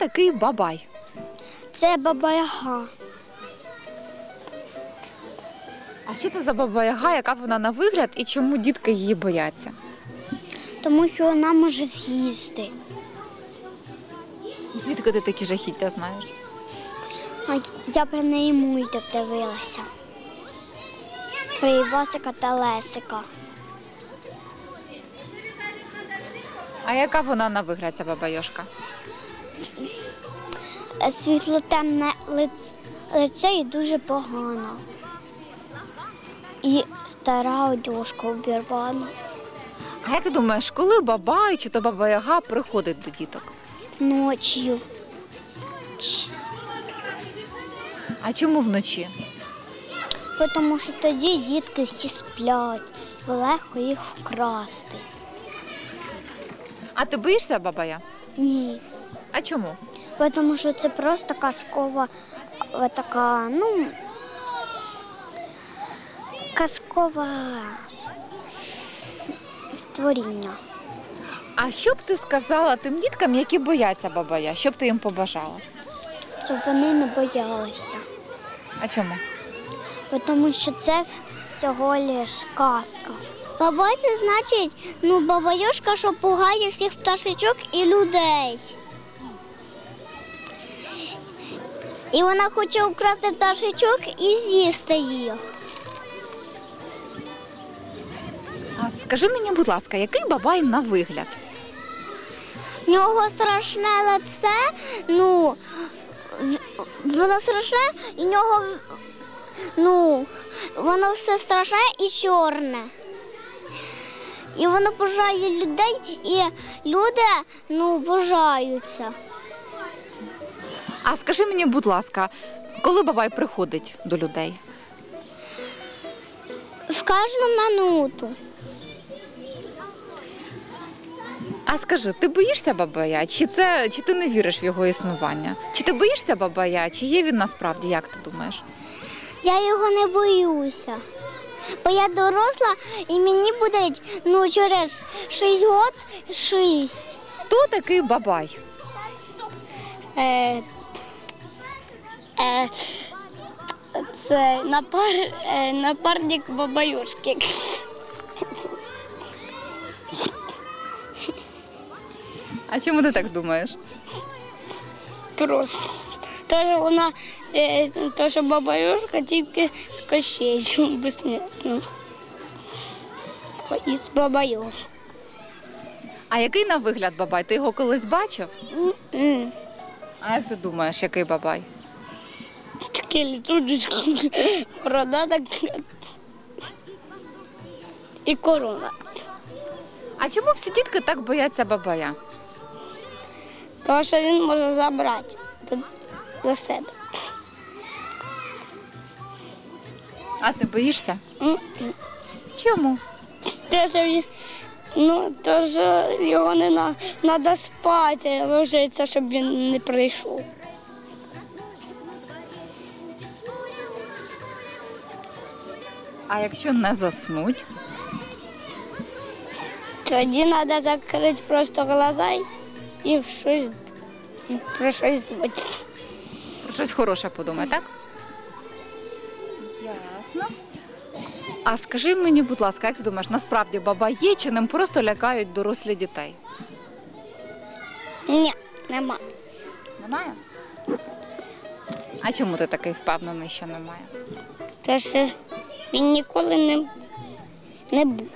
такий бабай? Це баба Яга. А що це за баба Яга, яка вона на вигляд і чому дітки її бояться? Тому що вона може з'їсти. Звідки ти такі жахіття знаєш? А Я про неї мультик дивилася. Про Івасика та Лесика. А яка вона на вигляд, ця баба Йошка? Е, Світлотемне лице, лице і дуже погано. І стара одежка обірвана. А як ти думаєш, коли бабай чи то баба Яга приходить до діток? Ночью. А чому вночі? Тому що тоді дітки всі сплять, легко їх вкрасти. А ти боїшся бабая? Ні. А чому? Тому що це просто казкова е, така, ну, казкова створіння. А що б ти сказала тим діткам, які бояться бабая? Що б ти їм побажала? Щоб вони не боялися. А чому? Тому що це всього лиш казка. Баба це значить, ну, бабайошка, що пугає всіх пташечок і людей. І вона хоче украсти пташечок і з'їсти їх. А скажи мені, будь ласка, який бабай на вигляд? В нього страшне лице, ну, воно страшне, і в нього, ну, воно все страшне і чорне. І воно пожає людей, і люди, ну, бажаються. А скажи мені, будь ласка, коли бабай приходить до людей? В кожну минуту. А скажи, ти боїшся бабая? Чи це чи ти не віриш в його існування? Чи ти боїшся бабая? Чи є він насправді? Як ти думаєш? Я його не боюся. Бо я доросла і мені буде ну, через 6 років 6. Хто такий бабай? Е, це напар, е, напарник бабаюшки. А чому ти так думаєш? Просто. Тож вона, е, то, що бабаюшка тільки з кощею безсмертно. І з бабаю. А який на вигляд бабай? Ти його колись бачив? М. А як ти думаєш, який бабай? Таке літучка, борода так і корона. А чому всі дітки так бояться бабая? Тому що він може забрати до, до себе. А ти боїшся? Чому? Те, що він, ну, то, що його не треба спати, ложиться, щоб він не прийшов. А якщо не заснуть? Тоді треба закрити просто глаза і- щось і про щось думати. Про щось хороше подумай, так? Ясно. А скажи мені, будь ласка, як ти думаєш, насправді баба є чи ним просто лякають дорослі дітей? Ні, нема. Немає? А чому ти такий впевнений, що немає? Тому що він ніколи не, не був.